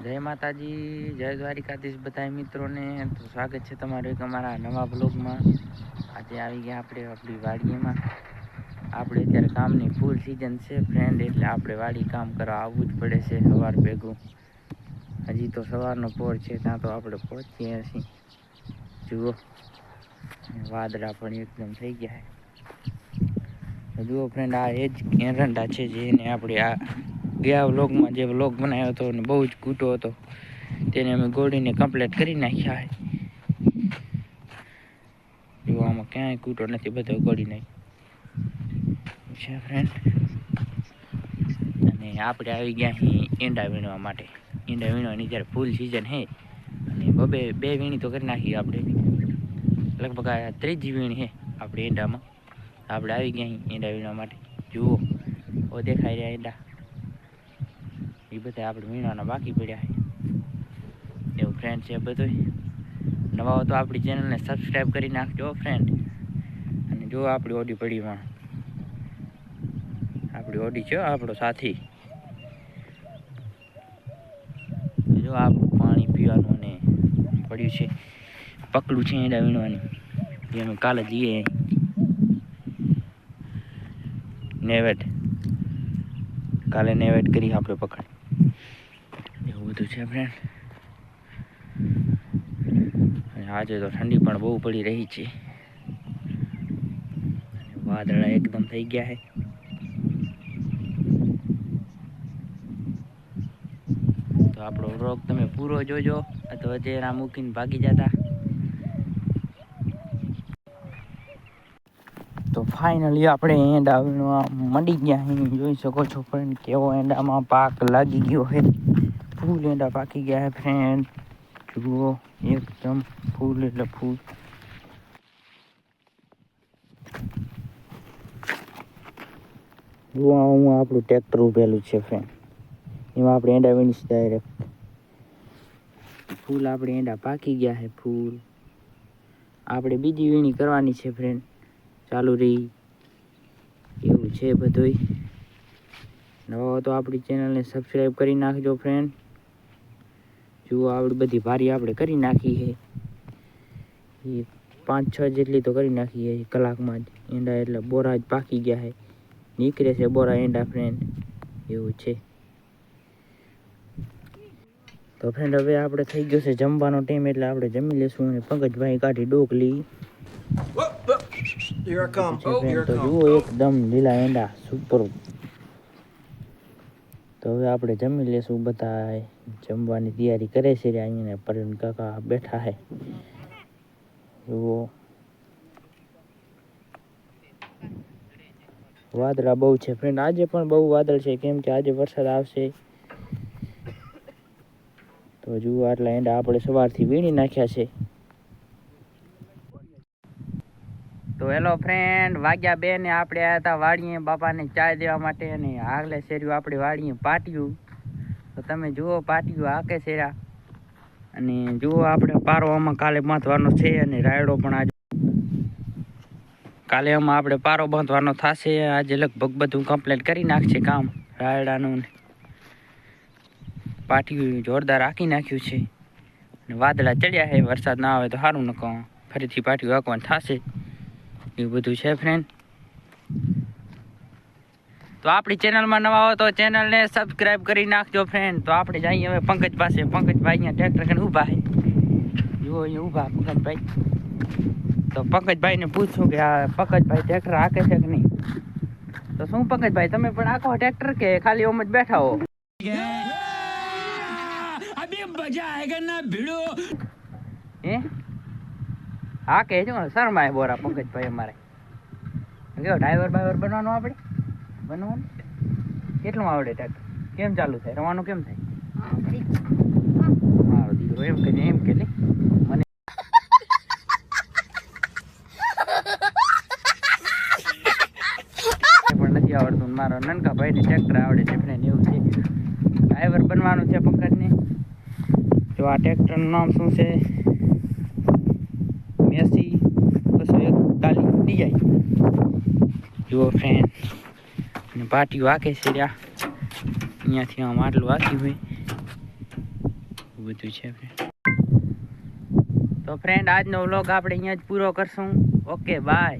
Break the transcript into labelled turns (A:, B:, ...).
A: જય માતાજી, જય દ્વારિકાધીશ બધા મિત્રોને. તો સ્વાગત છે તમારું એક અમારા નવા બ્લોગમાં. આજે આવી ગયા આપણે આપણી વાડીમાં આપણે અત્યારે કામની ફૂલ સિઝન છે ફ્રેન્ડ એટલે આપણે વાડી કામ કરવા આવવું જ પડે છે સવાર ભેગું. હજી તો સવારનો પોર છે, ત્યાં તો આપણે પહોંચીએ છીએ. જુઓ. વાદળા પણ એકદમ થઈ ગયા જુઓ ફ્રેન્ડ આ એ જ એરંડા છે જેને આપણે આ ગયા વ્લોગમાં જે વ્લોગ બનાવ્યો હતો અને બહુ જ કૂટો હતો. તેને અમે ગોળીને કમ્પ્લીટ કરી નાખ્યા જો આમાં ક્યાંય કૂટો નથી, બધો ગોળી નાખ્યો. છે ફ્રેન્ડ અને આપણે આવી ગયા અહીં ઈંડા વીણવા માટે. ઈંડા વીણવાની જ્યારે ફૂલ સિઝન છે, અને બબે, બે વીણી તો કરી નાખી આપણે. લગભગ આ ત્રીજી વીણી હે આપણે ઈંડામાં. આપણે આવી ગયા અહીં ઈંડા વીણવા માટે. જુઓ ઓ દેખાઈ રહ્યા ઈંડા. એ બધા આપણે વીણવાના બાકી પડ્યા છે. એવું ફ્રેન્ડ છે બધું નવા તો આપણી ચેનલને સબસ્ક્રાઈબ કરી નાખજો ફ્રેન્ડ અને જો આપણી ઓડી પડીમાં આપણી ઓડી છે આપણો સાથી. જો આપણું પાણી પીવાનું અને પડ્યું છે. પકડું છે એડા વીણવાની. જે અમે કાલે જઈએ નેવેટ. કાલે નેવેટ કરી આપણે પકડ. એવું બધું છે ફ્રેન્ડ આજે તો ઠંડી પણ બહુ પડી રહી છે. વાદળા એકદમ થઈ ગયા છે. તો આપણો વ્લોગ તમે પૂરો જોજો, અથવા અત્યારે મૂકીને ભાગી જતા. તો ફાઇનલી આપણે એંડા મંડી ગયા જોઈ શકો છો પણ કેવો એંડામાં પાક લાગી ગયો છે. ફૂલ એંડા પાકી ગયા છે ફ્રેન્ડ જુઓ એકદમ ફૂલ એટલે ફૂલ જુઓ હું આપણું ટ્રેક્ટર ઉભેલું છે ફ્રેન્ડ એમાં આપણે એંડા વીણીશ ડાયરેક્ટ ફૂલ આપણે એંડા પાકી ગયા છે ફૂલ આપણે બીજી વીણી કરવાની છે ફ્રેન્ડ ચાલુ રહી। એવું છે બધુંય। નવા હો તો આપણી ચેનલને સબસ્ક્રાઈબ કરી નાખજો ફ્રેન્ડ જુઓ આવડી બધી ભારી આપણે કરી નાખી છે. એ પાંચ છ જેટલી તો કરી નાખી છે કલાકમાં જ. એંડા એટલે બોરા જ પાકી ગયા છે. નીકળે છે બોરા એંડા ફ્રેન્ડ એવું છે. તો ફ્રેન્ડ હવે આપણે થઈ ગયો છે જમવાનો ટાઈમ એટલે આપણે જમી લેશું અને પંકજભાઈ કાઢી ડોકલી.
B: Oh,
A: તો જુઓ એકદમ લીલા એંડા સુપર તો હવે આપણે જમી લેશું બધા જમવાની તૈયારી કરે છે અહીંયા પરવીન કાકા બેઠા છે જુઓ. વાદળા બહુ છે. ફ્રેન્ડ આજે પણ બહુ વાદળ છે. કેમ કે આજે વરસાદ આવશે. તો જુઓ આટલા એંડા આપણે સવારથી વીણી નાખ્યા છે. તો હેલો ફ્રેન્ડ વાગ્યા બે ને આપણે આવ્યા હતા વાડીએ બાપાને ચા દેવા માટે અને આગલે શેર્યું આપણે વાડીએ પાટ્યું. તો તમે જુઓ પાટીઓ હાકે શેરા અને જુઓ આપણે પારો આમાં કાલે બાંધવાનો છે અને રાયડો પણ આજે કાલે આમાં આપણે પારો બાંધવાનો થશે. આજે લગભગ બધું કમ્પ્લીટ કરી નાખશે કામ, રાયડાનું પાટિયું જોરદાર આંકી નાખ્યું છે. અને વાદળા ચડ્યા છે, વરસાદ ના આવે તો સારું ન કહો ફરીથી પાટિયું આંકવાનું થશે. એવું બધું છે ફ્રેન્ડ તો આપણી ચેનલમાં નવા હો તો ચેનલને સબસ્ક્રાઈબ કરી નાખજો ફ્રેન્ડ તો આપણે જઈએ હવે પંકજ પાસે. પંકજભાઈ અહીંયા ટ્રેક્ટર કરીને ઊભા છે. જુઓ, અહીંયા ઊભા પંકજભાઈ. તો પંકજભાઈને પૂછું કે આ પંકજભાઈ ટ્રેક્ટર હાકે છે કે નહીં? તો શું પંકજભાઈ, તમે પણ આખો ટ્રેક્ટર કે ખાલી ઓમ જ બેઠા હો?
C: મજા
A: હે? હા કે જો શરમાય બોરા પંકજભાઈ અમારે. કયો ડ્રાઈવર બાઈવર બનવાનો આપણે? બનવાનું કેટલું આવડે ટક કેમ ચાલુ થાય? રવાનું કેમ થાય? મારો દીકરો એમ કે એમ કે મને પણ નથી આવડતું મારા નનકા ભાઈને ટ્રેક્ટર આવડે છે એવું છે. ડ્રાઈવર બનવાનું છે પંકજને. તો આ ટ્રેક્ટરનું નામ શું છે? મેસી બસો એકતાલીસ ડીઆઈ જુઓ ફ્રેન્ડ અને પાટીઓ આકે છે રહ્યા અહીંયાથી આમ આટલું આખી હોય. બધું છે તો ફ્રેન્ડ આજનો વ્લોગ આપણે અહીંયા જ પૂરો કરશું. Okay bye